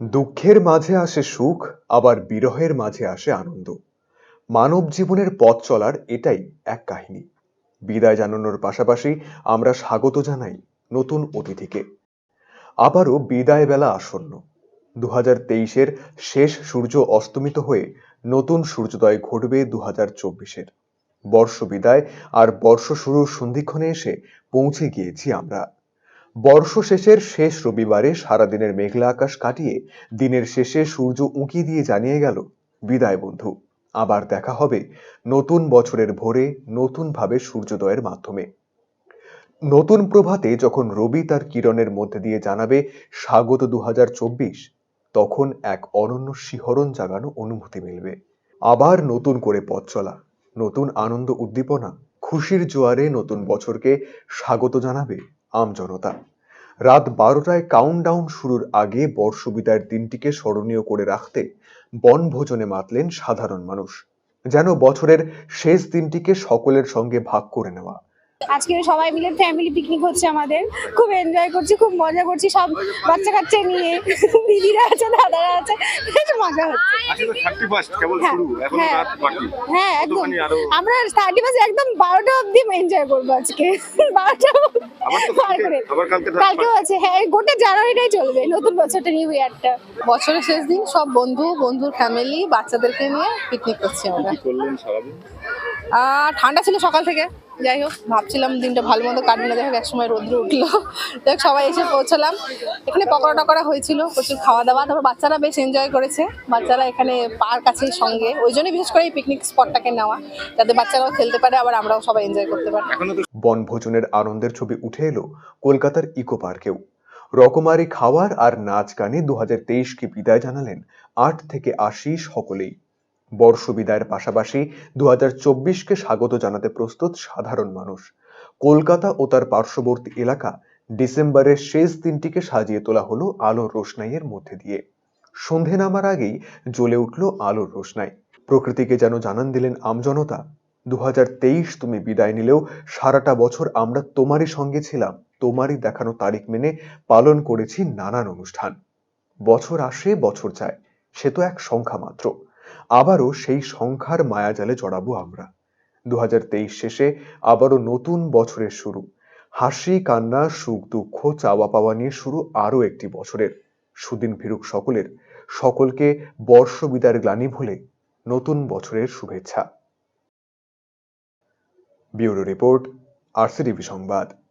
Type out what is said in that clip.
দুঃখের মাঝে আসে সুখ, আবার বিরহের মাঝে আসে আনন্দ। মানব জীবনের পথ চলার এটাই এক কাহিনী। বিদায় জানানোর পাশাপাশি আমরা স্বাগত জানাই নতুন অতিথিকে। আবারও বিদায় বেলা আসন্ন। দু হাজার তেইশের শেষ সূর্য অস্তমিত হয়ে নতুন সূর্যোদয় ঘটবে দু হাজার চব্বিশের। বর্ষ বিদায় আর বর্ষ শুরুর সন্ধিক্ষণে এসে পৌঁছে গিয়েছি আমরা। বর্ষ শেষের শেষ রবিবারে সারাদিনের মেঘলা আকাশ কাটিয়ে দিনের শেষে সূর্য উঁকি দিয়ে জানিয়ে গেল, বিদায় বন্ধু, আবার দেখা হবে নতুন বছরের ভোরে নতুনভাবে সূর্যোদয়ের মাধ্যমে। নতুন প্রভাতে যখন রবি তার কিরণের মধ্যে দিয়ে জানাবে স্বাগত দু হাজার চব্বিশ, তখন এক অনন্য শিহরণ জাগানো অনুভূতি মিলবে। আবার নতুন করে পথ চলা, নতুন আনন্দ উদ্দীপনা, খুশির জোয়ারে নতুন বছরকে স্বাগত জানাবে আমজনতা রাত বারোটায় কাউন্টডাউন শুরুর আগে বর্ষবিদায়ের দিনটিকে স্মরণীয় করে রাখতে বনভোজনে মাতলেন সাধারণ মানুষ। যেন বছরের শেষ দিনটিকে সকলের সঙ্গে ভাগ করে নেওয়া। আজকে সবাই মিলে ফ্যামিলি পিকনিক হচ্ছে আমাদের। খুব এনজয় করছি খুব মজা করছি সব বাচ্চা কাচ্চা নিয়ে। দিদিরা আছে দাদারা আছে বেশ মজা হচ্ছে। ফার্স্ট হ্যাঁ, হ্যাঁ। রাত বাকি। হ্যাঁ একদম। আমরা থার্টি পার্সেন্ট একদম বারোটা অব্দি এনজয় করব আজকে। বারোটা কালকেও আছে হ্যাঁ গোটা জানুয়ারিটাই চলবে নতুন বছরটা নিউ ইয়ারটা বছরের শেষ দিন সব বন্ধু বন্ধুর ফ্যামিলি বাচ্চাদেরকে নিয়ে পিকনিক করছি আমরা। ঠান্ডা ছিল সকাল থেকে। যাই হোক, ভাবছিলাম দিনটা ভালো মতো কাটবে না। যাই হোক, একসময় রোদ্র উঠল। যাই সবাই এসে পৌঁছলাম। এখানে পকোড়া টকোড়া হয়েছিল, প্রচুর খাওয়া দাওয়া। তারপর বাচ্চারা বেশ এনজয় করেছে। বাচ্চারা এখানে পার্ক আছে সঙ্গে। ওই জন্যই বিশেষ করে এই পিকনিক স্পটটাকে নেওয়া, যাতে বাচ্চারাও খেলতে পারে, আবার আমরাও সবাই এনজয় করতে পারি। বনভোজনের আনন্দের ছবি উঠে এলো কলকাতার ইকো পার্কেও। রকমারি খাওয়ার আর নাচ গানে দু হাজার তেইশকে বিদায় জানালেন আট থেকে আশি সকলেই। বর্ষ বিদায়ের পাশাপাশি দু চব্বিশকে স্বাগত জানাতে প্রস্তুত সাধারণ মানুষ। কলকাতা ও তার পার্শ্ববর্তী এলাকা ডিসেম্বরের শেষ দিনটিকে সাজিয়ে তোলা হলো আলোর রোশনাইয়ের মধ্যে দিয়ে। সন্ধে নামার আগেই জ্বলে উঠল আলোর রোশনাই। প্রকৃতিকে যেন জানান দিলেন আমজনতা দু হাজার তেইশ তুমি বিদায় নিলেও সারাটা বছর আমরা তোমারই সঙ্গে ছিলাম, তোমারই দেখানো তারিখ মেনে পালন করেছি নানান অনুষ্ঠান। বছর আসে, বছর যায়, সে তো এক সংখ্যা মাত্র। আবারও সেই সংখ্যার মায়াজালে জড়াবো আমরা। দু হাজার তেইশ শেষে আবারও নতুন বছরের শুরু। হাসি, কান্না, সুখ, দুঃখ, চাওয়া পাওয়া নিয়ে শুরু আরও একটি বছরের। সুদিন ফিরুক সকলের, সকলকে বর্ষ বিদায়ের গ্লানি ভুলে নতুন বছরের শুভেচ্ছা। ব্যুরো রিপোর্ট, আরসিটিভি সংবাদ।